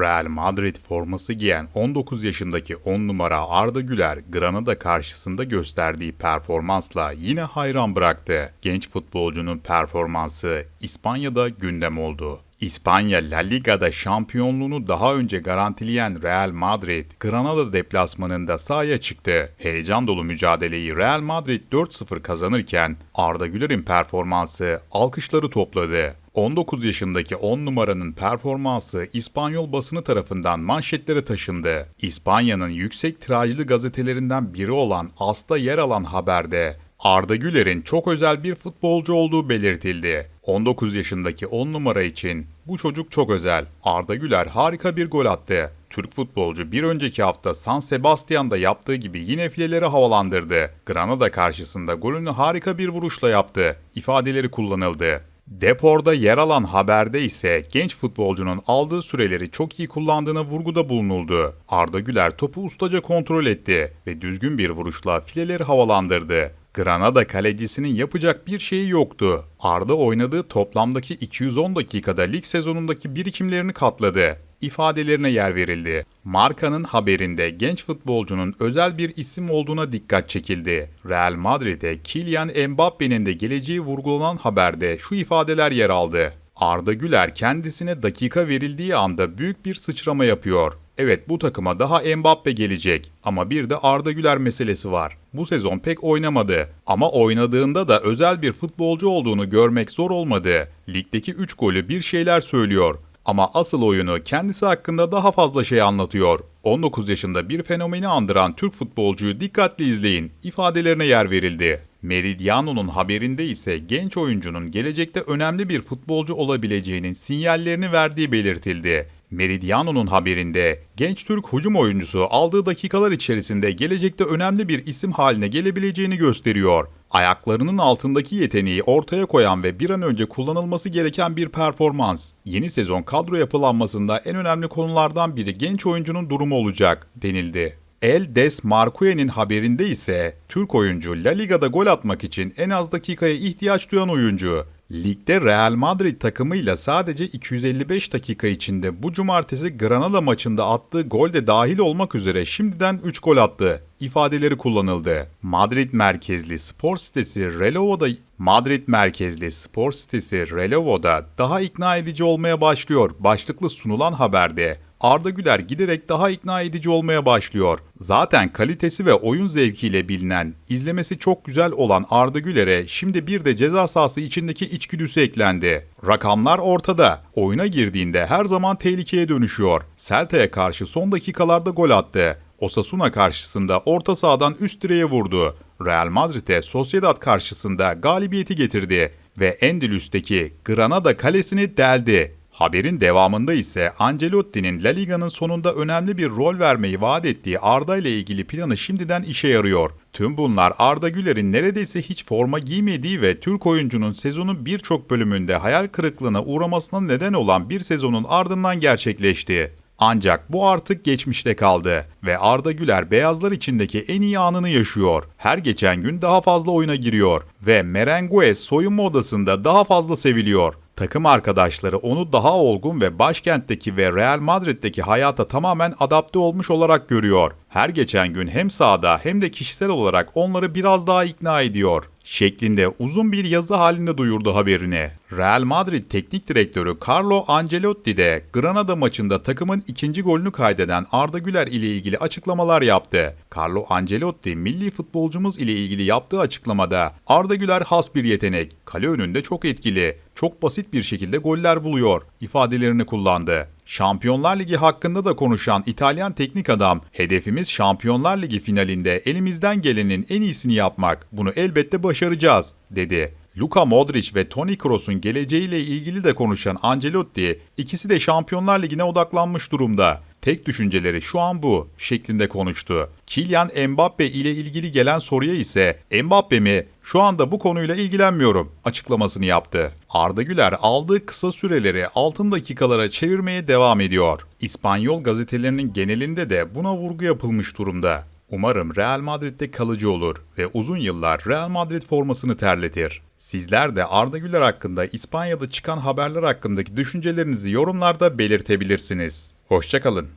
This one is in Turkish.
Real Madrid forması giyen 19 yaşındaki 10 numara Arda Güler, Granada karşısında gösterdiği performansla yine hayran bıraktı. Genç futbolcunun performansı İspanya'da gündem oldu. İspanya La Liga'da şampiyonluğunu daha önce garantileyen Real Madrid, Granada deplasmanında sahaya çıktı. Heyecan dolu mücadeleyi Real Madrid 4-0 kazanırken Arda Güler'in performansı alkışları topladı. 19 yaşındaki 10 numaranın performansı İspanyol basını tarafından manşetlere taşındı. İspanya'nın yüksek tirajlı gazetelerinden biri olan AS'ta yer alan haberde Arda Güler'in çok özel bir futbolcu olduğu belirtildi. 19 yaşındaki 10 numara için bu çocuk çok özel. Arda Güler harika bir gol attı. Türk futbolcu bir önceki hafta San Sebastian'da yaptığı gibi yine fileleri havalandırdı. Granada karşısında golünü harika bir vuruşla yaptı. İfadeleri kullanıldı. Depor'da yer alan haberde ise genç futbolcunun aldığı süreleri çok iyi kullandığına vurguda bulunuldu. Arda Güler topu ustaca kontrol etti ve düzgün bir vuruşla fileleri havalandırdı. Granada kalecisinin yapacak bir şeyi yoktu. Arda oynadığı toplamdaki 210 dakikada lig sezonundaki birikimlerini katladı ifadelerine yer verildi. Markanın haberinde genç futbolcunun özel bir isim olduğuna dikkat çekildi. Real Madrid'e Kylian Mbappe'nin de geleceği vurgulanan haberde şu ifadeler yer aldı. Arda Güler kendisine dakika verildiği anda büyük bir sıçrama yapıyor. Evet bu takıma daha Mbappe gelecek ama bir de Arda Güler meselesi var. Bu sezon pek oynamadı ama oynadığında da özel bir futbolcu olduğunu görmek zor olmadı. Ligdeki 3 golü bir şeyler söylüyor. Ama asıl oyunu kendisi hakkında daha fazla şey anlatıyor. 19 yaşında bir fenomeni andıran Türk futbolcuyu dikkatli izleyin ifadelerine yer verildi. Meridiano'nun haberinde ise genç oyuncunun gelecekte önemli bir futbolcu olabileceğinin sinyallerini verdiği belirtildi. Meridiano'nun haberinde genç Türk hücum oyuncusu aldığı dakikalar içerisinde gelecekte önemli bir isim haline gelebileceğini gösteriyor. Ayaklarının altındaki yeteneği ortaya koyan ve bir an önce kullanılması gereken bir performans. Yeni sezon kadro yapılanmasında en önemli konulardan biri genç oyuncunun durumu olacak denildi. El Des Marque'nin haberinde ise Türk oyuncu La Liga'da gol atmak için en az dakikaya ihtiyaç duyan oyuncu. Ligde Real Madrid takımıyla sadece 255 dakika içinde bu cumartesi Granada maçında attığı gol de dahil olmak üzere şimdiden 3 gol attı ifadeleri kullanıldı. Madrid merkezli spor sitesi Relovo'da Madrid merkezli spor sitesi Relovo'da daha ikna edici olmaya başlıyor başlıklı sunulan haberde Arda Güler giderek daha ikna edici olmaya başlıyor. Zaten kalitesi ve oyun zevkiyle bilinen, izlemesi çok güzel olan Arda Güler'e şimdi bir de ceza sahası içindeki içgüdüsü eklendi. Rakamlar ortada. Oyuna girdiğinde her zaman tehlikeye dönüşüyor. Celta'ya karşı son dakikalarda gol attı. Osasuna karşısında orta sahadan üst direğe vurdu. Real Madrid'e Sociedad karşısında galibiyeti getirdi ve Endülüs'teki Granada kalesini deldi. Haberin devamında ise Ancelotti'nin La Liga'nın sonunda önemli bir rol vermeyi vaat ettiği Arda ile ilgili planı şimdiden işe yarıyor. Tüm bunlar Arda Güler'in neredeyse hiç forma giymediği ve Türk oyuncunun sezonun birçok bölümünde hayal kırıklığına uğramasına neden olan bir sezonun ardından gerçekleşti. Ancak bu artık geçmişte kaldı ve Arda Güler beyazlar içindeki en iyi anını yaşıyor. Her geçen gün daha fazla oyuna giriyor ve Merengues soyunma odasında daha fazla seviliyor. Takım arkadaşları onu daha olgun ve başkentteki ve Real Madrid'deki hayata tamamen adapte olmuş olarak görüyor. Her geçen gün hem sahada hem de kişisel olarak onları biraz daha ikna ediyor şeklinde uzun bir yazı halinde duyurdu haberini. Real Madrid teknik direktörü Carlo Ancelotti de Granada maçında takımın ikinci golünü kaydeden Arda Güler ile ilgili açıklamalar yaptı. Carlo Ancelotti milli futbolcumuz ile ilgili yaptığı açıklamada Arda Güler has bir yetenek, kale önünde çok etkili, çok basit bir şekilde goller buluyor ifadelerini kullandı. Şampiyonlar Ligi hakkında da konuşan İtalyan teknik adam, hedefimiz Şampiyonlar Ligi finalinde elimizden gelenin en iyisini yapmak. Bunu elbette başaracağız, dedi. Luka Modric ve Toni Kroos'un geleceğiyle ilgili de konuşan Ancelotti, ikisi de Şampiyonlar Ligi'ne odaklanmış durumda. Tek düşünceleri şu an bu şeklinde konuştu. Kylian Mbappe ile ilgili gelen soruya ise Mbappe mi şu anda bu konuyla ilgilenmiyorum açıklamasını yaptı. Arda Güler aldığı kısa süreleri altın dakikalara çevirmeye devam ediyor. İspanyol gazetelerinin genelinde de buna vurgu yapılmış durumda. Umarım Real Madrid'de kalıcı olur ve uzun yıllar Real Madrid formasını terletir. Sizler de Arda Güler hakkında İspanya'da çıkan haberler hakkındaki düşüncelerinizi yorumlarda belirtebilirsiniz. Hoşçakalın.